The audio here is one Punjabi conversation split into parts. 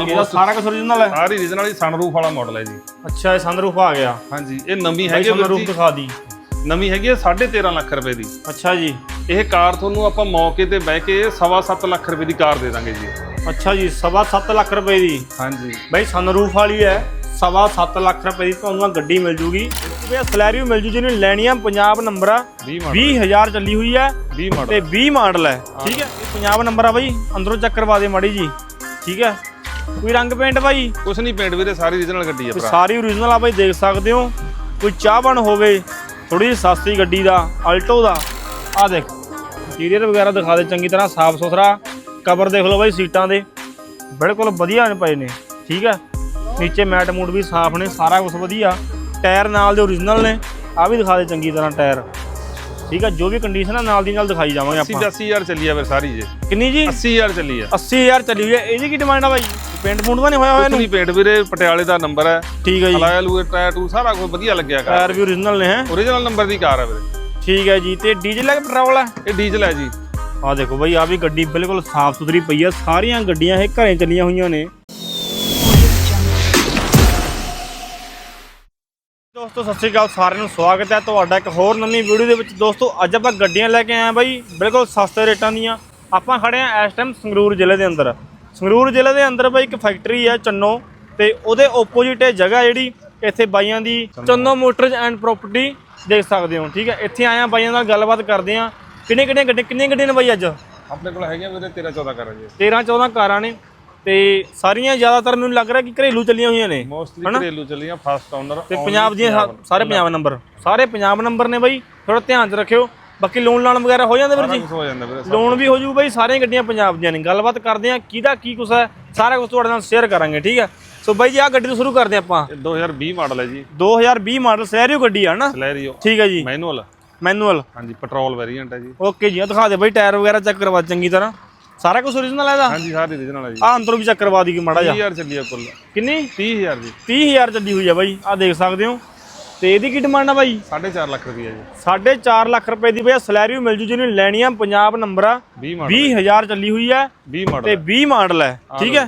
ਇਹਦਾ ਆਲਮੋਸਟ ਸਾਰਾ ਕੁਝ origignal ਹੈ? ਸਾਰੀ ਰੀਜਨਲ ਹੀ ਸਨਰੂਫ ਵਾਲਾ ਮਾਡਲ ਹੈ ਜੀ। ਅੱਛਾ ਇਹ ਸਨਰੂਫ ਆ ਗਿਆ। ਹਾਂਜੀ ਇਹ ਨਵੀਂ ਭਾਈ ਹੈਗੀ ਹੈ ਵੀਰ ਜੀ। ਦਿਖਾ ਦੀ। ਨਵੀਂ ਹੈਗੀ ਹੈ 13.5 ਲੱਖ ਰੁਪਏ ਦੀ। ਅੱਛਾ ਜੀ। ਇਹ ਕਾਰ ਤੁਹਾਨੂੰ ਆਪਾਂ ਮੌਕੇ ਤੇ ਬਹਿ ਕੇ 7.5 ਲੱਖ ਰੁਪਏ ਦੀ ਕਾਰ ਦੇ ਦਾਂਗੇ ਜੀ। ਅੱਛਾ ਜੀ ਸਵਾ ਸੱਤ ਲੱਖ ਰੁਪਏ ਦੀ। ਹਾਂਜੀ। ਭਾਈ ਸਨਰੂਫ ਵਾਲੀ ਹੈ। ਸਵਾ ਸੱਤ ਲੱਖ ਰੁਪਏ ਦੀ ਤੁਹਾਨੂੰ ਆਹ ਗੱਡੀ ਮਿਲ ਜੂਗੀ। ਇਹ ਸਲੈਰੀਓ ਮਿਲ ਜੂ ਜਿਹਨੂੰ ਲੈਣੀ ਆ ਪੰਜਾਬ ਨੰਬਰ ਆ। 20 ਮਾਡਲ 20000 ਚੱਲੀ ਹੋਈ ਹੈ 20 ਮਾਡਲ ਤੇ 20 ਮਾਡਲ ਹੈ। ਠੀਕ ਹੈ? ਇਹ ਪੰਜਾਬ ਨੰਬਰ ਆ ਬਾਈ। ਅੰਦਰੋਂ ਚੈੱਕ ਕਰਵਾ ਦੇ ਮਾੜੀ ਜੀ। ਠੀਕ ਹੈ? ਕੋਈ ਰੰਗ ਪੇਂਟ ਬਾਈ? ਕੁਛ ਨਹੀਂ ਪੇਂਟ ਵੀਰੇ ਸਾਰੀ ਰੀਜਨਲ ਗੱਡੀ ਕੋਈ ਭਰਾ। ਸਾਰੀ ਓਰੀਜਨਲ ਆ ਬਾਈ ਦੇਖ ਸਕਦੇ ਹੋ। ਕੋਈ ਚਾਹਬਣ ਹੋਵੇ ਥੋੜੀ ਜਿਹੀ ਸਸਤੀ ਗੱਡੀ ਦਾ ਆਲਟੋ ਦਾ। ਆ ਦੇਖ ਇੰਟੀਰੀਅਰ ਵਗੈਰਾ ਦਿਖਾ ਦੇ ਚੰਗੀ ਤਰ੍ਹਾਂ ਸਾਫ਼ ਸੁਥਰਾ। ਕਵਰ ਦੇਖ ਲਓ ਬਾਈ ਸੀਟਾਂ ਦੇ। ਬਿਲਕੁਲ ਵਧੀਆ ਨੇ ਪਏ ਨੇ ਠੀਕ ਹੈ? ਨੀਚੇ ਮੈਟ ਮੂਡ ਵੀ ਸਾਫ਼ ਨੇ ਸਾਰਾ ਕੁਝ ਵਧੀਆ। ਟਾਇਰ ਨਾਲ ਦੇ ਓਰੀਜਨਲ ਨੇ ਆ ਵੀ ਦਿਖਾ ਦੇ ਚੰਗੀ ਤਰ੍ਹਾਂ ਟਾਇਰ। ਠੀਕ ਹੈ ਜੋ ਵੀ ਕੰਡੀਸ਼ਨ ਆ ਨਾਲ ਦੀ ਨਾਲ ਦਿਖਾਈ ਜਾਵਾਂਗੇ 80 ਆਪਾਂ। 80000 ਚੱਲੀ ਆ ਫਿਰ ਸਾਰੀ ਜੇ। ਕਿੰਨੀ ਜੀ? 80000 ਚੱਲੀ ਆ। 80000 ਚੱਲੀ ਹੋਈ ਹੈ ਇਹਦੀ ਕੀ ਡਿਮਾਂਡ ਆ ਬਾਈ? ਪੇਂਟ ਪੂੰਟ ਤਾਂ ਨਹੀਂ ਹੋਇਆ ਹੋਇਆ ਨਹੀਂ ਪੇਂਟ ਵੀਰੇ ਪਟਿਆਲੇ ਦਾ ਨੰਬਰ ਹੈ ਠੀਕ ਹੈ ਜੀ। ਅਲਾਇਆ ਲੂਏ ਟੈਟੂ ਸਾਰਾ ਕੁਝ ਵਧੀਆ ਲੱਗਿਆ ਕਾਰ। ਟਾਇਰ ਵੀ ਓਰੀਜਨਲ ਨੇ ਹੈ? ਓਰੀਜਨਲ ਨੰਬਰ ਦੀ ਕਾਰ ਹੈ ਵੀਰੇ। ਠੀਕ ਹੈ ਜੀ। ਤੇ ਡੀਜ਼ਲ ਹੈ ਕਿ ਪੈਟਰੋਲ ਹੈ ਇਹ ਡੀਜ਼ਲ ਹੈ ਜੀ। ਆ ਦੇਖੋ ਬਾਈ ਆ ਵੀ ਗੱਡੀ ਬਿਲਕੁਲ ਸਾਫ਼ ਸੁਥਰੀ ਪਈ ਆ। ਸਾਰੀਆਂ ਗੱਡੀਆਂ ਇਹ ਘਰੇ ਚੱਲੀਆਂ ਹੋਈਆਂ ਨੇ। ਦੋਸਤੋ ਸਤਿ ਸ਼੍ਰੀ ਅਕਾਲ ਸਾਰਿਆਂ ਨੂੰ ਸਵਾਗਤ ਹੈ ਤੁਹਾਡਾ ਇੱਕ ਹੋਰ ਨਵੀਂ ਵੀਡੀਓ ਦੇ ਵਿੱਚ। ਦੋਸਤੋ ਅੱਜ ਆਪਾਂ ਗੱਡੀਆਂ ਲੈ ਕੇ ਆਏ ਆ ਬਾਈ ਬਿਲਕੁਲ ਸਸਤੇ ਰੇਟਾਂ ਦੀਆਂ। ਆਪਾਂ ਖੜੇ ਆ ਇਸ ਟਾਈਮ ਸੰਗਰੂਰ ਜ਼ਿਲ੍ਹੇ ਦੇ ਅੰਦਰ। ਸੰਗਰੂਰ ਜ਼ਿਲ੍ਹੇ ਦੇ ਅੰਦਰ ਬਾਈ ਇੱਕ ਫੈਕਟਰੀ ਹੈ ਚੰਨੋ ਤੇ ਉਹਦੇ ਓਪੋਜਿਟ ਇਹ ਜਗ੍ਹਾ ਜਿਹੜੀ ਇੱਥੇ ਬਾਈਆਂ ਦੀ ਚੰਨੋ। ਮੋਟਰਜ਼ ਐਂਡ ਪ੍ਰਾਪਰਟੀ ਦੇਖ ਸਕਦੇ ਹੋ ਠੀਕ ਹੈ? ਇੱਥੇ ਆਏ ਆ ਬਾਈਆਂ ਨਾਲ ਗੱਲਬਾਤ ਕਰਦੇ ਆ ਕਿੰਨੇ ਕਿੰਨੇ ਗੱਡੀ ਕਿੰਨੀਆਂ ਗੱਡੀਆਂ ਨੇ ਬਾਈ ਅੱਜ? ਆਪਣੇ ਕੋਲ ਹੈਗੇ ਵੀਰੇ 13 14 ਕਾਰਾਂ ਜੀ। 13 14 ਕਾਰਾਂ ਨੇ। ਤੇ ਸਾਰੀਆਂ ਜ਼ਿਆਦਾਤਰ ਮੈਨੂੰ ਲੱਗ ਰਿਹਾ ਕਿ ਘਰੇਲੂ ਚੱਲੀਆਂ ਹੋਈਆਂ ਨੇ। ਮੋਸਟਲੀ ਘਰੇਲੂ ਚੱਲੀਆਂ ਫਸਟ ਓਨਰ ਤੇ ਪੰਜਾਬ ਦੀਆਂ ਸਾਰੇ ਪੰਜਾਬ ਨੰਬਰ ਸਾਰੇ ਪੰਜਾਬ ਨੰਬਰ ਨੇ ਬਾਈ ਥੋੜਾ ਧਿਆਨ ਚ ਰੱਖਿਓ। ਬਾਕੀ ਲੋਨ ਲਾਣ ਵਗੈਰਾ ਹੋ ਜਾਂਦੇ ਵੀਰ ਜੀ? ਹੋ ਜਾਂਦਾ ਵੀਰੇ ਲੋਨ ਵੀ ਹੋ ਜੂ ਬਾਈ ਸਾਰੀਆਂ ਗੱਡੀਆਂ ਪੰਜਾਬ ਦੀਆਂ ਨੇ। ਗੱਲਬਾਤ ਕਰਦੇ ਆ ਕਿਹਦਾ ਕੀ ਕੁਛ ਹੈ ਸਾਰਾ ਕੁਝ ਤੁਹਾਡੇ ਨਾਲ ਸ਼ੇਅਰ ਕਰਾਂਗੇ ਠੀਕ ਹੈ? ਸੋ ਬਾਈ ਜੀ ਆ ਗੱਡੀ ਤੋਂ ਸ਼ੁਰੂ ਕਰਦੇ ਆਪਾਂ। ਇਹ 2020 ਮਾਡਲ ਹੈ ਜੀ। 2020 ਮਾਡਲ ਸੈਰੀਓ ਗੱਡੀ ਆ ਨਾ ਸਲੈਰੀਓ। ਠੀਕ ਹੈ ਜੀ। ਮੈਨੂਅਲ ਮੈਨੂਅਲ ਹਾਂਜੀ ਪੈਟਰੋਲ ਵੇਰੀਐਂਟ ਹੈ ਜੀ। ਓਕੇ ਜੀ ਆ ਦਿਖਾ ਦੇ ਬਾਈ ਟਾਇਰ ਵਗੈਰਾ ਚੈੱਕ ਕਰਵਾ ਚੰਗੀ ਤਰ੍ਹਾਂ। ਸਾਰਾ ਕੁਝ ਓਰੀਜਨਲ ਹੈ ਇਹਦਾ? ਹਾਂਜੀ ਸਾਰੀ ਰੀਜਨਲ ਹੈ ਜੀ। ਆ ਅੰਦਰੋਂ ਵੀ ਚੈੱਕ ਕਰਵਾ ਦੀ ਮਾੜਾ ਜਿਹਾ। 30000 ਚੱਲੀ ਆ ਕੁੱਲ ਕਿੰਨੀ? 30000 ਜੀ। 30000 ਚੱਲੀ ਹੋਈ ਆ ਬਾਈ ਆ ਦੇਖ ਸਕਦੇ ਹੋ। ਤੇ ਇਹਦੀ ਕੀ ਡਿਮਾਂਡ ਆ ਬਾਈ? 4.5 ਲੱਖ ਰੁਪਏ ਜੀ। 4.5 ਲੱਖ ਰੁਪਏ ਦੀ ਬਈ ਸਲੈਰੀ ਮਿਲ ਜੂ ਜਿਹਨੂੰ ਲੈਣੀ ਆ। ਪੰਜਾਬ ਨੰਬਰ ਆ। 20 ਮਾਡਲ 20000 ਚੱਲੀ ਹੋਈ ਹੈ 20 ਮਾਡਲ ਤੇ 20 ਮਾਡਲ ਹੈ ਠੀਕ ਹੈ।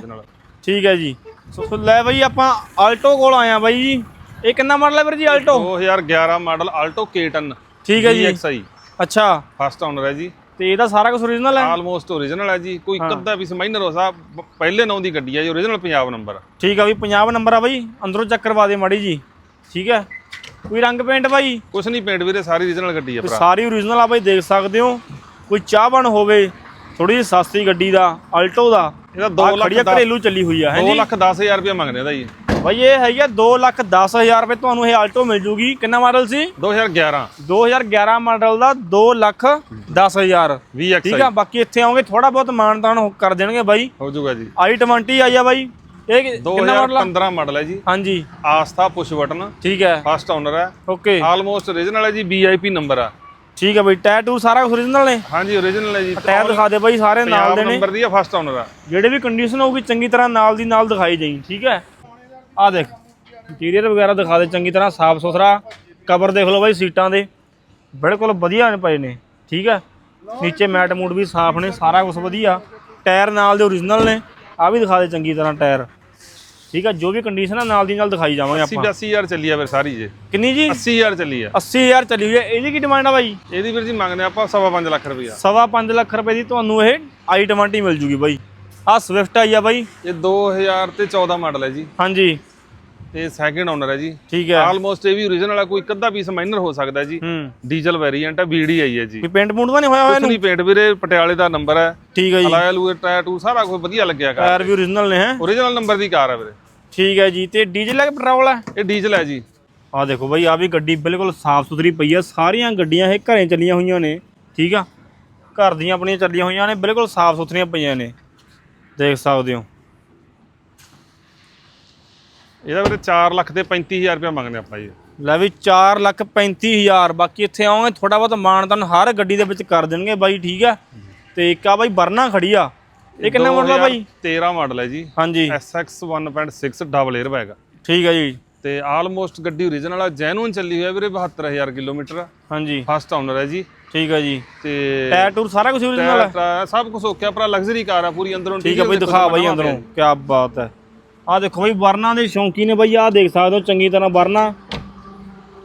ਠੀਕ ਹੈ ਜੀ। ਸੋ ਲੈ ਬਾਈ ਆਪਾਂ ਆਲਟੋ ਕੋਲ ਆਏ ਆ ਬਾਈ ਜੀ। ਇਹ ਕਿੰਨਾ ਮਾਡਲ ਹੈ ਵੀਰ ਜੀ ਆਲਟੋ 2011 ਮਾਡਲ ਆਲਟੋ K10 ਠੀਕ ਹੈ ਜੀ। ਅੱਛਾ। ਫਸਟ ਓਨਰ ਹੈ ਜੀ। ਤੇ ਇਹਦਾ ਸਾਰਾ ਕੁਝ ਓਰੀਜਨਲ ਹੈ? ਆਲਮੋਸਟ ਓਰੀਜਨਲ ਹੈ ਜੀ। ਕੋਈ ਕੱਦਾ ਵੀ ਮਾਈਨਰ ਹੋ ਸਾ ਪਹਿਲੇ ਨਾਂ ਦੀ ਗੱਡੀ ਹੈ ਜੀ ਓਰੀਜਨਲ ਪੰਜਾਬ ਨੰਬਰ ਠੀਕ ਆ ਵੀ ਪੰਜਾਬ ਨੰਬਰ ਆ ਬਾਈ। ਅੰਦਰੋਂ ਚੱਕ ਕਰਵਾ ਦੇ ਮਾੜੀ ਜੀ। ਠੀਕ ਹੈ? ਕੋਈ ਰੰਗ ਪੇਂਟ ਬਾਈ? ਕੁਛ ਨਹੀਂ ਪੇਂਟ ਵੀਰੇ ਸਾਰੀ ਰੀਜਨਲ ਗੱਡੀ ਕੋਈ ਭਰਾ। ਸਾਰੀ ਓਰੀਜਨਲ ਆ ਬਾਈ ਦੇਖ ਸਕਦੇ ਹੋ। ਕੋਈ ਚਾਹਬਣ ਹੋਵੇ ਥੋੜੀ ਜਿਹੀ ਸਸਤੀ ਗੱਡੀ ਦਾ ਆਲਟੋ ਦਾ। ਇਹਦਾ ਆ 2 ਲੱਖ ਖੜੀਆ ਘਰੇਲੂ ਚੱਲੀ ਹੋਈ ਆ ਹੈ 2 ਲੱਖ 10000 ਰੁਪਏ ਮੰਗਦੇ ਇਹਦਾ ਜੀ। ਬਾਈ ਇਹ ਹੈਗੀ ਆ 2 ਲੱਖ 10000 ਰੁਪਏ ਤੁਹਾਨੂੰ ਇਹ ਆਲਟੋ ਮਿਲ ਜੂਗੀ। ਕਿੰਨਾ ਮਾਡਲ ਸੀ? 2011 2011 ਮਾਡਲ ਦਾ 2 ਲੱਖ 10000 VXI ਠੀਕ ਆ ਬਾਕੀ ਇੱਥੇ ਆਉਂਗੇ ਥੋੜਾ ਬਹੁਤ ਮਾਨਤਾਨ ਕਰ ਦੇਣਗੇ ਬਾਈ। ਹੋ ਜਾਊਗਾ ਜੀ। i20 ਆਈ ਆ ਬਾਈ। ਇਹ ਕਿੰਨਾ ਮਾਡਲ ਆ? 2015 ਮਾਡਲ ਹੈ ਜੀ। ਹਾਂਜੀ। ਆਸਥਾ ਪੁਸ਼ ਬਟਨ ਠੀਕ ਹੈ। ਫਸਟ ਓਨਰ ਹੈ। ਓਕੇ। ਆਲਮੋਸਟ ਓਰੀਜਨਲ ਹੈ ਜੀ VIP ਨੰਬਰ ਆ। ਠੀਕ ਹੈ ਬਾਈ ਟੈਟੂ ਸਾਰਾ ਓਰੀਜਨਲ ਨੇ? ਹਾਂਜੀ ਓਰੀਜਨਲ ਹੈ ਜੀ। ਟਾਇਰ ਦਿਖਾ ਦੇ ਬਾਈ ਸਾਰੇ ਨਾਲ ਦੇ ਨੇ। ਨੰਬਰ ਦੀ ਆ ਫਸਟ ਓਨਰ ਆ। ਜਿਹੜੇ ਵੀ ਕੰਡੀਸ਼ਨ ਹੋਊਗੀ ਚੰਗੀ ਤਰ੍ਹਾਂ ਨਾਲ ਦੀ ਨਾਲ ਦਿਖਾਈ ਜਾਈ ਠੀਕ ਹੈ? ਆ ਦੇਖ ਇੰਟੀਰੀਅਰ ਵਗੈਰਾ ਦਿਖਾ ਦੇ ਚੰਗੀ ਤਰ੍ਹਾਂ ਸਾਫ਼ ਸੁਥਰਾ ਕਵਰ ਦੇਖ ਲਓ ਬਾਈ ਸੀਟਾਂ ਦੇ। ਬਿਲਕੁਲ ਵਧੀਆ ਨੇ ਪਏ ਨੇ ਠੀਕ ਹੈ? ਨੀਚੇ ਮੈਟ ਮੂਡ ਵੀ ਸਾਫ਼ ਨੇ ਸਾਰਾ ਕੁਝ ਵਧੀਆ। ਟਾਇਰ ਨਾਲ ਦੇ ਓਰੀਜਨਲ ਨੇ ਆ ਵੀ ਦਿਖਾ ਦੇ ਚੰਗੀ ਤਰ੍ਹਾਂ ਟਾਇਰ। ਠੀਕ ਹੈ ਜੋ ਵੀ ਕੰਡੀਸ਼ਨ ਆ ਨਾਲ ਦੀ ਨਾਲ ਦਿਖਾਈ ਜਾਵਾਂਗੇ 80 ਆਪਾਂ 80000 ਚੱਲੀ ਆ ਫਿਰ ਸਾਰੀ ਜੇ। ਕਿੰਨੀ ਜੀ? 80000 ਚੱਲੀ ਆ। 80000 ਚੱਲੀ ਹੋਈ ਹੈ। ਇਹਦੀ ਕੀ ਡਿਮਾਂਡ ਆ ਬਾਈ? ਇਹਦੀ ਵੀਰ ਜੀ ਮੰਗਦੇ ਆਪਾਂ 5.5 ਲੱਖ ਸਵਾ ਪੰਜ ਲੱਖ ਰੁਪਏ ਦੀ ਤੁਹਾਨੂੰ ਇਹ i20 ਮਿਲ ਜੂਗੀ ਬਾਈ। ਆ ਸਵਿਫਟ ਆਈ ਆ ਬਾਈ। ਇਹ 2000 ਤੇ 14 ਮਾਡਲ ਹੈ ਜੀ। ਹਾਂਜੀ। ਤੇ ਸੈਕਿੰਡ ਓਨਰ ਹੈ ਜੀ। ਠੀਕ ਹੈ। ਆਲਮੋਸਟ ਇਹ ਵੀ ਓਰੀਜਨਲ ਆ ਕੋਈ ਕੱਦਾ ਪੀਸ ਮਾਈਨਰ ਹੋ ਸਕਦਾ ਜੀ। ਡੀਜ਼ਲ ਵੇਰੀਐਂਟ ਹੈ BD ਆਈ ਹੈ ਜੀ। ਵੀ ਪੇਂਟ ਪੂੰਟ ਤਾਂ ਨਹੀਂ ਹੋਇਆ ਹੋਇਆ ਨਹੀਂ ਪੇਂਟ ਵੀਰੇ ਪਟਿਆਲੇ ਦਾ ਨੰਬਰ ਹੈ। ਠੀਕ ਹੈ ਜੀ। ਅਲਾਇਆ ਲੂਏ ਟੈਟੂ ਸਾਰਾ ਕੁਝ ਵਧੀਆ ਲੱਗਿਆ ਕਾਰ ਟਾਇਰ ਵੀ ਓਰੀਜਨਲ ਨੇ ਹੈ? ਓਰੀਜਨਲ ਨੰਬਰ ਦੀ ਕਾਰ ਹੈ ਵੀਰੇ। ਠੀਕ ਹੈ ਜੀ। ਤੇ ਡੀਜ਼ਲ ਹੈ ਕਿ ਪੈਟਰੋਲ ਹੈ? ਇਹ ਡੀਜ਼ਲ ਹੈ ਜੀ। ਆ ਦੇਖੋ ਬਾਈ ਆ ਵੀ ਗੱਡੀ ਬਿਲਕੁਲ ਸਾਫ਼ ਸੁਥਰੀ ਪਈ ਆ। ਸਾਰੀਆਂ ਗੱਡੀਆਂ ਇਹ ਘਰੇ ਚੱਲੀਆਂ ਹੋਈਆਂ ਨੇ। ਠੀਕ ਆ? ਘਰ ਦੀਆਂ ਆਪਣੀਆਂ ਚੱਲੀਆਂ ਹੋਈਆਂ ਨੇ ਬਿਲਕੁਲ ਸਾਫ਼ ਸੁਥਰੀਆਂ ਪਈਆਂ ਨੇ। ਦੇਖ ਸਕਦੇ ਹੋ। ਇਹਦਾ ਵੀਰੇ 4 ਲੱਖ ਤੇ 35000 ਰੁਪਏ ਮੰਗਦੇ ਆਪਾਂ ਜੀ। ਲੈ ਵੀ 4 ਲੱਖ 35000 ਬਾਕੀ ਇੱਥੇ ਆਉਂਗੇ ਥੋੜਾ ਬਹੁਤ ਮਾਨਤਨ ਹਰ ਗੱਡੀ ਦੇ ਵਿੱਚ ਕਰ ਦੇਣਗੇ ਬਾਈ ਠੀਕ ਆ ਤੇ ਇੱਕ ਆ ਬਾਈ ਵਰਨਾ ਖੜੀ ਆ। ਇਹ ਕਿੰਨਾ ਮਾਡਲ ਆ ਬਾਈ? 13 ਮਾਡਲ ਹੈ ਜੀ। ਹਾਂਜੀ। SX 1.6 ਡਬਲ 에ਅਰ ਬੈਗ ਠੀਕ ਆ ਜੀ। ਤੇ ਆਲਮੋਸਟ ਗੱਡੀ ਓਰੀਜਨਲ ਆ ਜੈਨੂਨ ਚੱਲੀ ਹੋਈ ਹੈ ਵੀਰੇ 72000 ਕਿਲੋਮੀਟਰ। ਹਾਂਜੀ। ਫਸਟ ਓਨਰ ਹੈ ਜੀ। ਠੀਕ ਹੈ ਜੀ। ਤੇ ਟਾਇਰ ਟੂਰ ਸਾਰਾ ਕੁਝ ਓਰੀਜਨਲ ਹੈ ਟਾਇਰ ਸਭ ਕੁਝ ਓਕੇ ਆ ਪਰ ਲਗਜ਼ਰੀ ਕਾਰ ਆ ਪੂਰੀ ਅੰਦਰੋਂ ਠੀਕ ਹੈ ਬਈ ਦਿਖਾ ਬਾਈ ਅੰਦਰੋਂ ਕੀ। ਬਾਤ ਹੈ। ਆ ਦੇਖੋ ਬਈ ਵਰਨਾ ਦੇ ਸ਼ੌਂਕੀ ਨੇ ਬਈ ਆ ਦੇਖ ਸਕਦੇ ਹੋ ਚੰਗੀ ਤਰ੍ਹਾਂ ਵਰਨਾ।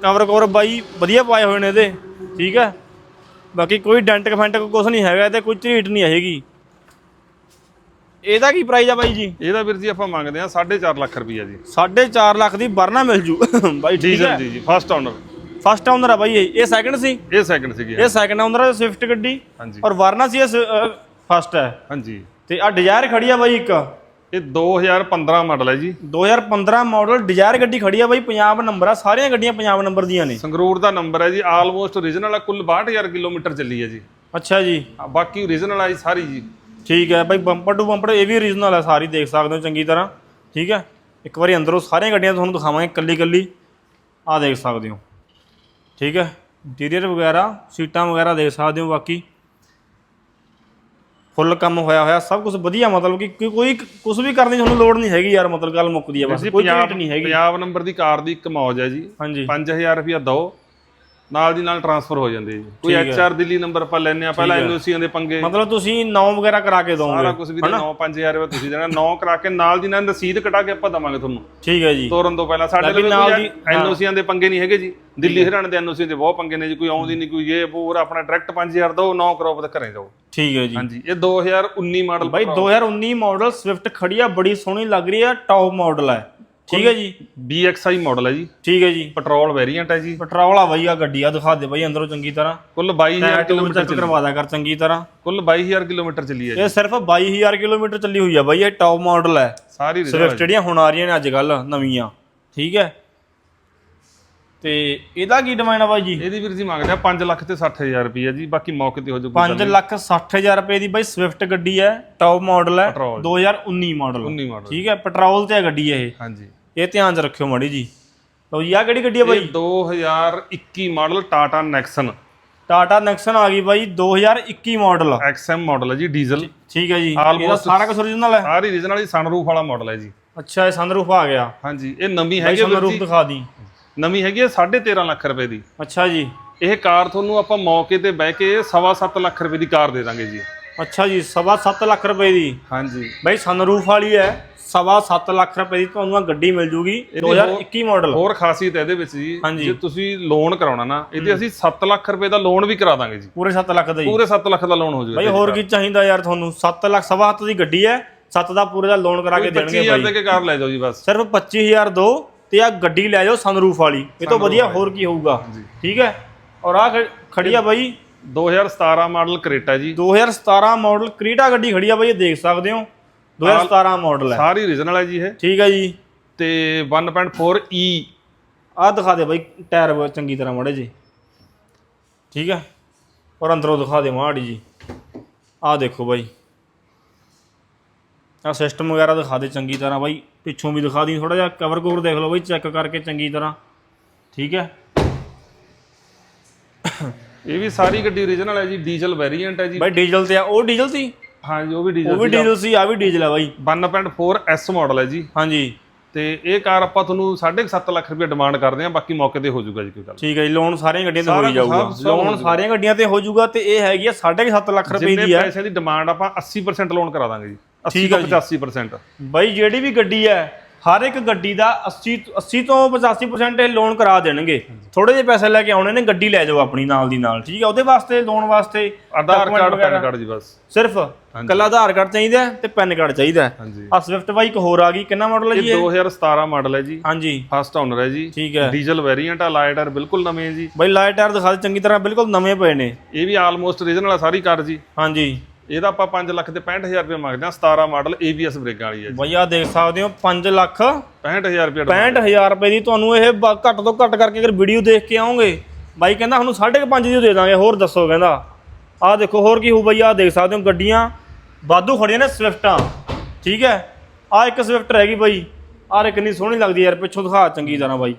ਕਵਰ ਕਵਰ ਬਾਈ ਵਧੀਆ ਪਾਏ ਹੋਏ ਨੇ ਇਹਦੇ ਠੀਕ ਹੈ ਬਾਕੀ ਕੋਈ ਡੈਂਟ ਫੈਂਟ ਕੁਝ ਨਹੀਂ ਹੈਗਾ ਤੇ ਕੋਈ ਝਰੀਟ ਨਹੀਂ ਹੈਗੀ। ਇਹਦਾ ਕੀ ਪ੍ਰਾਈਸ ਆ ਬਾਈ ਜੀ? ਇਹਦਾ ਵੀਰ ਜੀ ਆਪਾਂ ਮੰਗਦੇ ਆ 4.5 ਲੱਖ ਰੁਪਈਆ ਜੀ। 4.5 ਲੱਖ ਦੀ ਵਰਨਾ ਮਿਲ ਜੂ। ਬਾਈ ਠੀਕ ਹੈ ਜੀ ਜੀ ਫਸਟ ਓਨਰ ਫਸਟ ਓਨਰ ਆ ਬਾਈ ਇਹ ਇਹ ਸੈਕੰਡ ਸੀ? ਇਹ ਸੈਕਿੰਡ ਸੀਗੀ ਇਹ ਸੈਕੰਡ ਓਨਰ ਹੈ ਸਵਿਫਟ ਗੱਡੀ। ਹਾਂਜੀ। ਔਰ ਵਰਨਾ ਸੀ ਇਹ ਫਸਟ ਹੈ ਹਾਂਜੀ। ਤੇ ਆ ਡਿਜ਼ਾਇਰ ਖੜੀ ਆ ਬਾਈ ਇੱਕ। ਇਹ 2015 ਮਾਡਲ ਹੈ ਜੀ। 2015 ਮਾਡਲ ਡਿਜ਼ਾਇਰ ਗੱਡੀ ਖੜੀ ਆ ਬਾਈ ਪੰਜਾਬ ਨੰਬਰ ਆ ਸਾਰੀਆਂ ਗੱਡੀਆਂ ਪੰਜਾਬ ਨੰਬਰ ਦੀਆਂ ਨੇ। ਸੰਗਰੂਰ ਦਾ ਨੰਬਰ ਹੈ ਜੀ ਆਲਮੋਸਟ origignal ਹੈ ਕੁੱਲ 62000 ਕਿਲੋਮੀਟਰ ਚੱਲੀ ਹੈ ਜੀ। ਅੱਛਾ ਜੀ। ਹਾਂ, ਬਾਕੀ origignal ਆ ਜੀ ਸਾਰੀ ਜੀ। ਠੀਕ ਹੈ ਬਾਈ ਬੰਪਰ ਟੂ ਬੰਪਰ ਇਹ ਵੀ ਓਰੀਜਨਲ ਹੈ ਸਾਰੀ ਦੇਖ ਸਕਦੇ ਹੋ ਚੰਗੀ ਤਰ੍ਹਾਂ। ਠੀਕ ਹੈ? ਇੱਕ ਵਾਰੀ ਅੰਦਰੋਂ ਸਾਰੀਆਂ ਗੱਡੀਆਂ ਤੁਹਾਨੂੰ ਦਿਖਾਵਾਂਗੇ ਕੱਲੀ ਕੱਲੀ ਆ ਦੇਖ ਸਕਦੇ ਹੋ। ਠੀਕ ਹੈ? ਇੰਟੀਰੀਅਰ ਵਗੈਰਾ ਸੀਟਾਂ ਵਗੈਰਾ ਦੇਖ ਸਕਦੇ ਹੋ ਬਾਕੀ। ਫੁੱਲ ਕੰਮ ਹੋਇਆ ਹੋਇਆ ਸਭ ਕੁਝ ਵਧੀਆ ਮਤਲਬ ਕਿ ਕੋਈ- ਕੁਝ ਵੀ ਕਰਨ ਦੀ ਤੁਹਾਨੂੰ ਲੋੜ ਨਹੀਂ ਹੈਗੀ ਯਾਰ ਮਤਲਬ ਗੱਲ ਮੁੱਕਦੀ ਹੈ ਬਸ ਕੋਈ ਝੇਟ ਨਹੀਂ ਹੈਗੀ। ਪੰਜਾਬ ਨੰਬਰ ਦੀ ਕਾਰ ਦੀ ਇੱਕ ਮੌਜ ਹੈ ਜੀ। ਹਾਂਜੀ। 5000 ਰੁਪਇਆ ਦਿਓ ਨਾਲ ਦੀ ਨਾਲ ਟਰਾਂਸਫਰ ਹੋ ਜਾਂਦੇ ਜੀ। ਕੋਈ ਐਚਆਰ ਦਿੱਲੀ ਨੰਬਰ ਆਪਾਂ ਲੈਣੇ ਆ ਪਹਿਲਾਂ ਐਨਓਸੀਆਂ ਦੇ ਪੰਗੇ। ਮਤਲਬ ਤੁਸੀਂ ਨਾਮ ਵਗੈਰਾ ਕਰਾ ਕੇ ਸਾਰਾ ਦੋਗੇ ਕੁਝ ਵੀ 9 5000 ਰੁਪਏ ਤੁਸੀਂ ਦੇਣਾ। 9 ਕਰਾ ਕੇ ਨਾਲ ਦੀ ਨਾਲ ਰਸੀਦ ਕਟਾ ਕੇ ਆਪਾਂ ਦਵਾਂਗੇ ਤੁਹਾਨੂੰ। ਠੀਕ ਹੈ ਜੀ। ਤੋਰਨ ਤੋਂ ਪਹਿਲਾਂ ਸਾਡੇ ਲਈ ਨਾਲ ਦੀ- ਐਨਓਸੀਆਂ ਦੇ ਪੰਗੇ ਨਹੀਂ ਹੈਗੇ ਜੀ। ਦਿੱਲੀ ਹਰਿਆਣਾ ਦੇ ਐਨਓਸੀਆਂ ਦੇ ਬਹੁਤ ਪੰਗੇ ਨੇ ਜੀ। ਕੋਈ ਆਉਂਦੀ ਨਹੀਂ ਕੋਈ ਇਹ ਪੂਰਾ ਆਪਣਾ ਡਾਇਰੈਕਟ 5000 ਦੋ 9 ਕਰੋਪ ਤੇ ਘਰੇ ਜਾਓ। ਠੀਕ ਹੈ ਜੀ। ਹਾਂਜੀ ਇਹ 2019 ਮਾਡਲ ਬਾਈ 2019 ਮਾਡਲ ਸਵਿਫਟ ਖੜੀ ਆ ਬੜੀ ਸੋਹਣੀ ਲੱਗ ਰਹੀ ਆ ਟੌਪ ਮਾਡਲ ਹੈ ਠੀਕ ਹੈ ਜੀ। BXI ਮਾਡਲ ਹੈ ਜੀ। ਠੀਕ ਹੈ ਜੀ। ਪੈਟਰੋਲ ਵੇਰੀਐਂਟ ਹੈ ਜੀ। ਪੈਟਰੋਲ ਆ ਬਾਈ ਆ ਗੱਡੀ ਆ ਦਿਖਾ ਦੇ ਬਾਈ ਅੰਦਰੋਂ ਚੰਗੀ ਤਰ੍ਹਾਂ। ਕੁੱਲ 22000 ਟਾਇਰ ਕਿਲੋਮੀਟਰ ਚੈੱਕ ਕਰਵਾ ਦਿਆ ਕਰ ਚੰਗੀ ਤਰ੍ਹਾਂ। ਕੁੱਲ 22000 ਕਿਲੋਮੀਟਰ ਚੱਲੀ ਹੈ ਜੀ। ਇਹ ਸਿਰਫ 22000 ਕਿਲੋਮੀਟਰ ਚੱਲੀ ਹੋਈ ਆ ਬਾਈ ਇਹ ਟੌਪ ਮਾਡਲ ਹੈ। ਸਾਰੀ ਸਵਿਫਟ ਜਿਹੜੀਆਂ ਹੁਣ ਆ ਰਹੀਆਂ ਨੇ ਅੱਜ ਕੱਲ ਨਵੀਆਂ। ਠੀਕ ਹੈ। ਤੇ ਇਹਦਾ ਕੀ ਡਿਮਾਂਡ ਆ ਬਾਈ ਜੀ? ਇਹਦੀ ਵੀਰ ਜੀ ਮੰਗਦੇ ਆ 5 ਲੱਖ ਤੇ 60000 ਰੁਪਏ ਜੀ। ਬਾਕੀ ਮੌਕੇ ਤੇ ਹੋ ਜਾਊ 5 ਲੱਖ 60000 ਰੁਪਏ ਦੀ ਬਾਈ ਸਵਿਫਟ ਗੱਡੀ ਹੈ ਟੌਪ ਮਾਡਲ ਹੈ ਪੈਟਰੋਲ। 2019 ਮਾਡਲ 19 ਮਾਡਲ ਠੀਕ ਹੈ ਪੈਟਰੋਲ ਤੇ ਹੈ ਗੱਡੀ ਇਹ। ਹਾਂਜੀ। ਇਹ ਧਿਆਨ 'ਚ ਰੱਖਿਓ ਮਾੜੀ ਜੀ। ਲਓ ਜੀ ਆ ਕਿਹੜੀ ਗੱਡੀ ਆ ਬਾਈ? ਇਹ 2021 model Tata Nexon. Tata Nexon ਆ ਗਈ ਬਾਈ 2021 ਮਾਡਲ। XM ਮਾਡਲ ਹੈ ਜੀ ਡੀਜ਼ਲ। ਠੀਕ ਹੈ ਜੀ। Almost- ਇਹਦਾ ਸਾਰਾ ਕੁਝ ਓਰੀਜਨਲ ਹੈ? ਸਾਰੀ ਰੀਜਨ ਵਾਲੀ ਸਨਰੂਫ ਵਾਲਾ ਮਾਡਲ ਹੈ ਜੀ। ਅੱਛਾ ਇਹ ਸਨਰੂਫ ਆ ਗਿਆ। ਹਾਂਜੀ ਇਹ ਨਵੀਂ ਬਾਈ ਹੈਗੀ ਹੈ ਵੀਰ ਜੀ। ਦਿਖਾ ਦੀ। ਨਵੀਂ ਹੈਗੀ ਹੈ 13.5 ਲੱਖ ਰੁਪਏ ਦੀ। ਅੱਛਾ ਜੀ। ਇਹ ਕਾਰ ਤੁਹਾਨੂੰ ਆਪਾਂ ਮੌਕੇ ਤੇ ਬਹਿ ਕੇ 7.5 ਲੱਖ ਰੁਪਏ ਦੀ ਕਾਰ ਦੇ ਦਾਂਗੇ ਜੀ। ਅੱਛਾ ਜੀ ਸਵਾ ਸੱਤ ਲੱਖ ਰੁਪਏ ਦੀ। ਹਾਂਜੀ। ਬਾਈ ਸਨਰੂਫ ਵਾਲੀ ਹੈ। ਸਵਾ ਸੱਤ ਲੱਖ ਰੁਪਏ ਦੀ ਤੁਹਾਨੂੰ ਆ ਗੱਡੀ ਮਿਲ ਜੂਗੀ। 2021 ਮਾਡਲ ਹੋਰ ਖਾਸੀਅਤ ਇਹਦੇ ਵਿੱਚ ਜੀ। ਜੇ ਤੁਸੀਂ ਲੋਨ ਕਰਾਉਣਾ ਨਾ ਇਹਦੇ ਅਸੀਂ 7 ਲੱਖ ਰੁਪਏ ਦਾ ਲੋਨ ਵੀ ਕਰਾ ਦਾਂਗੇ ਜੀ। ਪੂਰੇ 7 ਲੱਖ ਦਾ ਜੀ ਪੂਰੇ 7 ਲੱਖ ਦਾ ਲੋਨ ਹੋ ਬਾਈ ਜਾਊਗਾ ਹੋਰ ਕੀ ਚਾਹੀਦਾ ਯਾਰ ਤੁਹਾਨੂੰ? 7 ਲੱਖ ਸਵਾ ਹੱਥ ਦੀ ਗੱਡੀ ਹੈ 7 ਦਾ ਪੂਰੇ ਦਾ ਲੋਨ ਕਰਾ ਕੇ ਦੇਣਗੇ 25000 ਬਾਈ। ਦੇ ਕੇ ਕਾਰ ਲੈ ਜਾਓ ਜੀ ਬਸ। ਸਿਰਫ 25000 ਦੋ ਤੇ ਆ ਗੱਡੀ ਲੈ ਜਾਓ ਸਨਰੂਫ ਵਾਲੀ। ਇਹ ਤੋਂ ਵਧੀਆ ਹੋਰ ਕੀ ਹੋਊਗਾ? ਠੀਕ ਹੈ? ਔਰ ਆ ਖੜੀ ਆ ਬਾਈ। 2017 ਮਾਡਲ ਕਰੇਟਾ ਜੀ। 2017 ਮਾਡਲ ਕ੍ਰੀਟਾ ਗੱਡੀ ਖੜੀ ਆ ਬਾਈ ਇਹ ਦੇਖ ਸਕਦੇ ਹੋ। 2017 ਮਾਡਲ ਹੈ। ਸਾਰੀ ਰੀਜਨਲ ਹੈ ਜੀ ਇਹ। ਠੀਕ ਹੈ ਜੀ। ਤੇ 1.4 E ਆਹ ਦਿਖਾ ਦੇ ਬਾਈ ਟਾਇਰ ਚੰਗੀ ਤਰ੍ਹਾਂ ਮੜੇ ਜੀ ਠੀਕ ਹੈ। ਔਰ ਅੰਦਰੋਂ ਦਿਖਾ ਦੇ ਮਾੜੀ ਜੀ ਆਹ ਦੇਖੋ ਬਾਈ। ਆਹ ਸਿਸਟਮ ਵਗੈਰਾ ਦਿਖਾ ਦੇ ਚੰਗੀ ਤਰ੍ਹਾਂ ਬਾਈ। ਪਿੱਛੋਂ ਵੀ ਦਿਖਾ ਦੀ ਥੋੜਾ ਜਿਹਾ ਕਵਰ ਕਵਰ ਦੇਖ ਲਓ ਬਾਈ ਚੈੱਕ ਕਰਕੇ ਚੰਗੀ ਤਰ੍ਹਾਂ। ਠੀਕ ਹੈ। ਇਹ ਵੀ ਸਾਰੀ ਗੱਡੀ ਓਰੀਜਨਲ ਹੈ ਜੀ ਡੀਜ਼ਲ ਵੇਰੀਐਂਟ ਹੈ ਜੀ। ਬਾਈ ਡੀਜ਼ਲ ਤੇ ਆ। ਉਹ ਡੀਜ਼ਲ ਸੀ? ਹਾਂਜੀ ਉਹ ਵੀ ਉਹ ਡੀਜ਼ਲ ਵੀ ਡੀਜ਼ਲ ਸੀ ਆ ਵੀ ਡੀਜ਼ਲ ਆ ਬਾਈ। 1.4 S ਮਾਡਲ ਹੈ ਜੀ। ਹਾਂਜੀ। ਤੇ ਇਹ ਕਾਰ ਆਪਾਂ ਤੁਹਾਨੂੰ 7.5 ਲੱਖ ਰੁਪਏ ਡਿਮਾਂਡ ਕਰਦੇ ਹਾਂ ਬਾਕੀ ਮੌਕੇ ਤੇ ਹੋ ਜਾਊਗਾ ਜੀ ਕੋਈ ਗੱਲ ਠੀਕ ਹੈ ਜੀ ਲੋਨ ਸਾਰੀਆਂ ਗੱਡੀਆਂ ਤੇ ਹੋ ਜਾਊਗਾ। ਲੋਨ ਸਾਰੀਆਂ ਗੱਡੀਆਂ ਤੇ ਹੋ ਜਾਊਗਾ ਤੇ ਇਹ ਹੈਗੀ ਆ 7.5 ਲੱਖ ਰੁਪਏ ਦੀ ਹੈ ਪੈਸੇ ਦੀ ਡਿਮਾਂਡ ਆਪਾਂ 80% ਲੋਨ ਕਰਾ ਦਾਂਗੇ ਜੀ। 80 ਠੀਕ ਤੋਂ ਹੈ ਜੀ। 85% ਬਾਈ ਜਿਹੜੀ ਵੀ ਗੱਡੀ ਹੈ ਹਰ ਇੱਕ ਗੱਡੀ ਦਾ 80 80 ਤੋਂ 85% ਇਹ ਲੋਨ ਕਰਾ ਦੇਣਗੇ। ਥੋੜੇ ਜਿਹੇ ਪੈਸੇ ਲੈ ਕੇ ਆਉਣੇ ਨੇ ਗੱਡੀ ਲੈ ਜਾਓ ਆਪਣੀ ਨਾਲ ਦੀ ਨਾਲ ਠੀਕ ਹੈ? ਉਹਦੇ ਵਾਸਤੇ ਲੋਨ ਵਾਸਤੇ ਆਧਾਰ ਕਾਰਡ। ਪੈਨ ਕਾਰਡ ਜੀ ਬਸ। ਸਿਰਫ ਕੱਲਾ ਆਧਾਰ ਕਾਰਡ ਚਾਹੀਦਾ ਤੇ ਪੈਨ ਕਾਰਡ ਚਾਹੀਦਾ। ਆ ਸਵਿਫਟ ਬਾਈ ਇੱਕ ਹੋਰ ਆ ਗਈ ਕਿੰਨਾ ਮਾਡਲ ਹੈ ਜੀ ਇਹ 2017 ਮਾਡਲ ਹੈ ਜੀ। ਹਾਂਜੀ। ਫਸਟ ਓਨਰ ਹੈ ਜੀ। ਠੀਕ ਹੈ। ਡੀਜ਼ਲ ਵੇਰੀਐਂਟ ਆ ਲਾਈਟਰ ਬਿਲਕੁਲ ਨਵੇਂ ਹੈ ਜੀ। ਬਾਈ ਲਾਈਟ ਟਾਇਰ ਦਿਖਾ ਦੇ ਚੰਗੀ ਤਰ੍ਹਾਂ ਬਿਲਕੁਲ ਨਵੇਂ ਪਏ ਨੇ। ਇਹ ਵੀ ਆਲਮੋਸਟ ਓਰੀਜਨਲ ਆ ਸਾਰੀ ਕਾਰ ਜੀ। ਹਾਂਜੀ। ਇਹਦਾ ਆਪਾਂ 5 ਲੱਖ ਤੇ 65000 ਰੁਪਏ ਮੰਗਦੇ ਆ 17 ਮਾਡਲ ABS ਬ੍ਰੇਕਾਂ ਵਾਲੀ ਹੈ ਜੀ। ਬਾਈ ਆ ਦੇਖ ਸਕਦੇ ਹੋ 5 ਲੱਖ 65000 ਰੁਪਏ 65000 ਰੁਪਏ ਦੀ ਤੁਹਾਨੂੰ ਇਹ ਘੱਟ ਤੋਂ ਘੱਟ ਕਰਕੇ ਅਗਰ ਵੀਡੀਓ ਦੇਖ ਕੇ ਆਓਗੇ ਬਾਈ ਕਹਿੰਦਾ ਤੁਹਾਨੂੰ 5.5 ਦੀ ਦੇ ਦਾਂਗੇ ਹੋਰ ਦੱਸੋ ਕਹਿੰਦਾ। ਆਹ ਦੇਖੋ ਹੋਰ ਕੀ ਹੋਊ ਬਾਈ ਆਹ ਦੇਖ ਸਕਦੇ ਹੋ ਗੱਡੀਆਂ ਵਾਧੂ ਖੜੀਆਂ ਨੇ ਸਵਿਫਟਾਂ ਠੀਕ ਹੈ? ਆਹ ਇੱਕ ਸਵਿਫਟ ਰਹਿ ਗਈ ਬਾਈ। ਆਹ ਕਿੰਨੀ ਸੋਹਣੀ ਲੱਗਦੀ ਯਾਰ ਪਿੱਛੋਂ ਦਿਖਾ ਚੰਗੀ ਤਰ੍ਹਾਂ ਬਾਈ।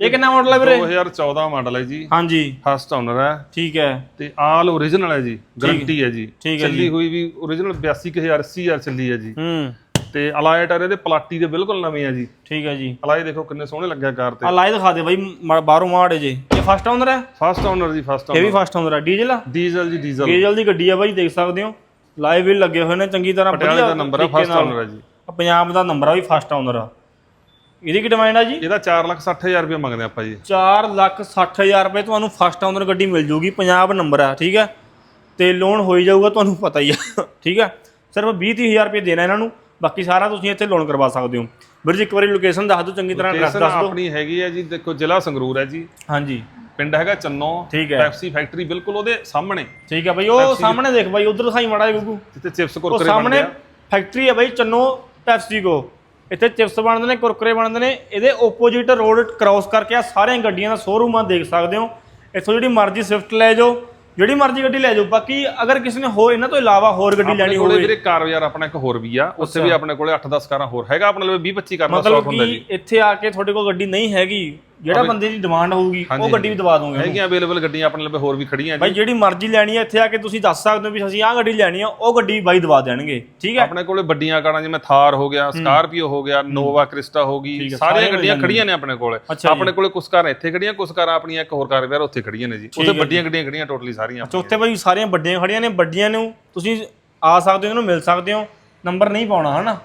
ਇਹ ਕਿੰਨਾ ਮਾਡਲ ਹੈ ਵੀਰੇ? 2014 ਮਾਡਲ ਹੈ ਜੀ। ਹਾਂਜੀ। ਫਸਟ ਓਨਰ ਹੈ। ਠੀਕ ਹੈ। ਤੇ ਆਲ ਓਰੀਜਨਲ ਹੈ ਜੀ। ਗਾਰੰਟੀ ਹੈ। ਜੀ। ਚੱਲੀ ਹੋਈ ਵੀ ਓਰੀਜਨਲ 82000 80000 ਚੱਲੀ ਹੈ ਜੀ। ਹੂੰ। ਤੇ ਅਲਾਈ ਟਾਇਰ ਇਹਦੇ ਪਲਾਟੀ ਦੇ ਬਿਲਕੁਲ ਨਵੇਂ ਆ ਜੀ। ਠੀਕ ਹੈ ਜੀ। ਅਲਾਈ ਦੇਖੋ ਕਿੰਨੇ ਸੋਹਣੇ ਲੱਗਿਆ ਕਾਰ ਤੇ। ਲਾਈ ਦਿਖਾ ਦੇ ਬਾਈ ਬਾਹਰੋਂ ਮਾੜੇ ਜੇ। ਇਹ ਫਸਟ ਓਨਰ ਹੈ? ਫਸਟ ਓਨਰ ਜੀ ਫਸਟ ਇਹ ਵੀ ਓਨਰ ਫਸਟ ਓਨਰ ਹੈ। ਡੀਜ਼ਲ ਆ? ਡੀਜ਼ਲ ਜੀ ਡੀਜ਼ਲ ਡੀਜ਼ਲ ਦੀ ਗੱਡੀ ਆ ਬਾਈ ਦੇਖ ਸਕਦੇ ਹੋ। ਲਾਈਵ ਵੀ ਲੱਗੇ ਹੋਏ ਨੇ ਚੰਗੀ ਤਰ੍ਹਾਂ ਪਟਿਆਲੇ ਦਾ ਨੰਬਰ ਆ ਫਸਟ। ਓਨਰ ਹੈ ਜੀ। ਪੰਜਾਬ ਦਾ ਨੰਬਰ ਆ ਵੀ ਫਸਟ ਓਨਰ ਆ। ਇਹਦੀ ਕੀ ਡਿਮਾਂਡ ਆ ਜੀ? ਇਹਦਾ 460000 ਰੁਪਏ ਮੰਗਦੇ ਆਪਾਂ ਜੀ। 4 ਲੱਖ 60 ਹਜ਼ਾਰ ਰੁਪਏ ਤੁਹਾਨੂੰ ਫਸਟ ਓਨਰ ਗੱਡੀ ਮਿਲ ਜੂਗੀ ਪੰਜਾਬ ਨੰਬਰ ਆ ਠੀਕ ਹੈ? ਤੇ ਲੋਨ ਹੋਈ ਜਾਊਗਾ ਤੁਹਾਨੂੰ ਪਤਾ ਹੀ ਆ ਠੀਕ ਹੈ? ਸਿਰਫ 20 ਤੀਹ ਹਜ਼ਾਰ ਰੁਪਏ ਦੇਣਾ ਇਹਨਾਂ ਨੂੰ ਬਾਕੀ ਸਾਰਾ ਤੁਸੀਂ ਇੱਥੇ ਲੋਨ ਕਰਵਾ ਸਕਦੇ ਹੋ। ਵੀਰ ਜੀ ਇੱਕ ਵਾਰੀ ਲੋਕੇਸ਼ਨ ਦੱਸ ਦਿਓ ਚੰਗੀ ਤਰ੍ਹਾਂ ਐਡਰੈਸ ਦੱਸ ਦਿਓ। ਆਪਣੀ ਹੈਗੀ ਹੈ ਜੀ ਦੇਖੋ ਜ਼ਿਲ੍ਹਾ ਸੰਗਰੂਰ ਹੈ ਜੀ। ਹਾਂਜੀ। ਪਿੰਡ ਹੈਗਾ ਚੰਨੋ ਠੀਕ ਹੈ। ਪੈਪਸੀ ਫੈਕਟਰੀ ਬਿਲਕੁਲ ਉਹਦੇ ਸਾਹਮਣੇ। ਠੀਕ ਹੈ ਬਾਈ ਉਹ ਸਾਹਮਣੇ ਦੇਖ ਬਾਈ ਉਧਰ ਦਿਖਾਈ ਮਾੜਾ ਗੁੱਗੂ। ਜਿੱਥੇ ਚਿਪਸ ਕੁਰਕਰੇ ਸਾਹਮਣੇ ਬਣਦੇ ਆ। ਫੈਕਟਰੀ ਹੈ ਬਾਈ ਚੰਨੋ ਪੈਪਸੀਕੋ ਇੱਥੇ ਚਿਪਸ ਬਣਦੇ ਨੇ ਕੁਰਕਰੇ ਬਣਦੇ ਨੇ। ਇਹਦੇ ਓਪੋਜਿਟ ਰੋਡ ਕ੍ਰਾਸ ਕਰਕੇ ਆ ਸਾਰੀਆਂ ਗੱਡੀਆਂ ਦਾ ਸ਼ੋਰੂਮ ਆ ਦੇਖ ਸਕਦੇ ਹੋ। ਇੱਥੋਂ ਜਿਹੜੀ ਮਰਜ਼ੀ ਸਵਿਫਟ ਲੈ ਜਾਓ ਜਿਹੜੀ ਮਰਜ਼ੀ ਗੱਡੀ ਲੈ ਜਾਓ। ਬਾਕੀ ਅਗਰ ਕਿਸੇ ਨੇ ਹੋਰ ਇਹਨਾਂ ਤੋਂ ਇਲਾਵਾ ਹੋਰ ਗੱਡੀ ਲੈਣੀ ਹੋਵੇ ਵੀਰੇ ਕਾਰ ਯਾਰ ਆਪਣਾ ਇੱਕ ਹੋਰ ਵੀ ਆ। ਉੱਥੇ ਵੀ ਆਪਣੇ ਕੋਲੇ 8-10 ਕਾਰਾਂ ਹੋਰ ਹੈਗਾ ਆਪਣੇ ਕੋਲੇ 20-25 ਕਾਰਾਂ ਦਾ ਸਟਾਕ ਹੁੰਦਾ ਕਿ ਜੀ। ਇੱਥੇ ਆ ਕੇ ਤੁਹਾਡੇ ਕੋਲ ਗੱਡੀ ਨਹੀਂ ਹੈਗੀ ਜਿਹੜਾ ਬੰਦੇ ਦੀ ਡਿਮਾਂਡ ਹੋਊਗੀ ਉਹ ਗੱਡੀ ਵੀ ਦਵਾ ਦੋਗੇ ਹੈਗੀਆਂ ਅਵੇਲੇਬਲ ਗੱਡੀਆਂ ਆਪਣੇ ਲਈ ਹੋਰ ਵੀ ਖੜੀਆਂ ਜੀ। ਬਾਈ ਜਿਹੜੀ ਮਰਜ਼ੀ ਲੈਣੀ ਹੈ ਇੱਥੇ ਆ ਕੇ ਤੁਸੀਂ ਦੱਸ ਸਕਦੇ ਹੋ ਵੀ ਅਸੀਂ ਆਹ ਗੱਡੀ ਲੈਣੀ ਆ ਉਹ ਗੱਡੀ ਬਾਈ ਦਵਾ ਦੇਣਗੇ ਠੀਕ ਹੈ? ਆਪਣੇ ਕੋਲੇ ਵੱਡੀਆਂ ਕਾਰਾਂ ਜਿਵੇਂ ਥਾਰ ਹੋ ਗਿਆ ਸਕਾਰਪੀਓ ਹੋ ਗਿਆ ਨੋਵਾ ਕ੍ਰਿਸਟਾ ਹੋ ਗਈ ਸਾਰੀਆਂ ਗੱਡੀਆਂ ਖੜੀਆਂ ਨੇ ਆਪਣੇ ਕੋਲੇ। ਅੱਛਾ ਜੀ। ਆਪਣੇ ਕੋਲੇ ਕੁਝ ਕਾਰਾਂ ਇੱਥੇ ਖੜੀਆਂ ਕੁਝ ਕਾਰਾਂ ਆਪਣੀਆਂ ਇੱਕ ਹੋਰ ਕਾਰ ਵਿਆਰ ਉੱਥੇ ਖੜੀਆਂ ਨੇ ਜੀ। ਉੱਥੇ ਵੱਡੀਆਂ ਗੱਡੀਆਂ ਖੜੀਆਂ ਟੋਟਲੀ ਸਾਰੀਆਂ ਚੌਥੇ ਬਾਈ ਸਾਰੀਆਂ ਵੱਡੀਆਂ ਖੜੀਆਂ ਨੇ ਵੱਡੀਆਂ ਨੂੰ ਤੁਸੀਂ ਆ ਸਕਦੇ ਹੋ ਇਹਨਾਂ ਨੂੰ ਮਿਲ ਸਕਦੇ ਹੋ ਨੰਬਰ ਨਹੀਂ ਪਾਉਣਾ ਹਨਾ?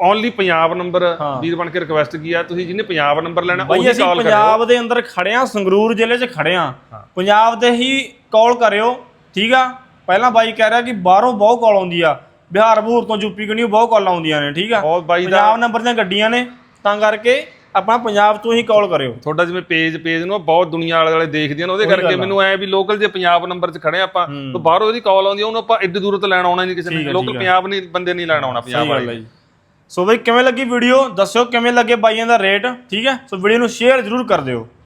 ਓਨਲੀ ਪੰਜਾਬ ਨੰਬਰ ਵੀਰ ਬਣ ਕੇ ਰਿਕਵੈਸਟ ਕੀ ਆ। ਤੁਸੀਂ ਜਿਹਨੇ ਪੰਜਾਬ ਨੰਬਰ ਲੈਣਾ ਉਹੀ ਕਾਲ ਕਰਿਓ। ਪੰਜਾਬ ਦੇ ਅੰਦਰ ਖੜੇ ਆ ਸੰਗਰੂਰ ਜ਼ਿਲ੍ਹੇ 'ਚ ਖੜੇ ਆ ਪੰਜਾਬ ਦੇ ਹੀ ਕਾਲ ਕਰਿਓ ਠੀਕ ਆ? ਪਹਿਲਾਂ ਬਾਈ ਕਹਿ ਰਿਹਾ ਕਿ ਬਾਹਰੋਂ ਬਹੁਤ ਕਾਲ ਆਉਂਦੀ ਆ। ਬਿਹਾਰ ਬਹੂਰ ਤੋਂ ਯੂਪੀ ਕਨੀਓ ਬਹੁਤ ਕਾਲ ਆਉਂਦੀਆਂ ਨੇ ਠੀਕ ਆ? ਪੰਜਾਬ ਨੰਬਰ ਦੀਆਂ ਗੱਡੀਆਂ ਨੇ ਤਾਂ ਕਰਕੇ ਆਪਣਾ ਪੰਜਾਬ ਤੋਂ ਹੀ ਕਾਲ ਕਰਿਓ। ਤੁਹਾਡਾ ਜਿਵੇਂ ਪੇਜ ਪੇਜ ਨੂੰ ਬਹੁਤ ਦੁਨੀਆ ਵਾਲੇ ਵਾਲੇ ਦੇਖਦੀਆਂ ਨੇ ਉਹਦੇ ਕਰਕੇ ਮੈਨੂੰ ਐ ਵੀ ਲੋਕਲ ਜੇ ਪੰਜਾਬ ਨੰਬਰ 'ਚ ਖੜੇ ਆਪਾਂ ਤਾਂ ਬਾਹਰੋਂ ਉਹਦੀ ਕਾਲ ਆਉਂਦੀ ਉਹਨੂੰ ਆਪਾਂ ਐਡੀ ਦੂਰ ਤੋਂ ਲੈਣ ਆਉਣਾ ਨਹੀਂ ਕਿਸੇ ਨੇ। ਲੋਕਲ ਪੰਜਾਬ ਨਹੀਂ ਬੰਦੇ ਨਹੀਂ ਲੈਣ ਆਉਣਾ ਪੰਜਾਬ ਵਾਲੇ। ਸੋ ਬਈ ਕਿਵੇਂ ਲੱਗੀ ਵੀਡੀਓ ਦੱਸਿਓ ਕਿਵੇਂ ਲੱਗੇ ਬਾਈਆਂ ਦਾ ਰੇਟ ਠੀਕ ਹੈ? ਸੋ ਵੀਡੀਓ ਨੂੰ ਸ਼ੇਅਰ ਜ਼ਰੂਰ ਕਰ ਦਿਓ।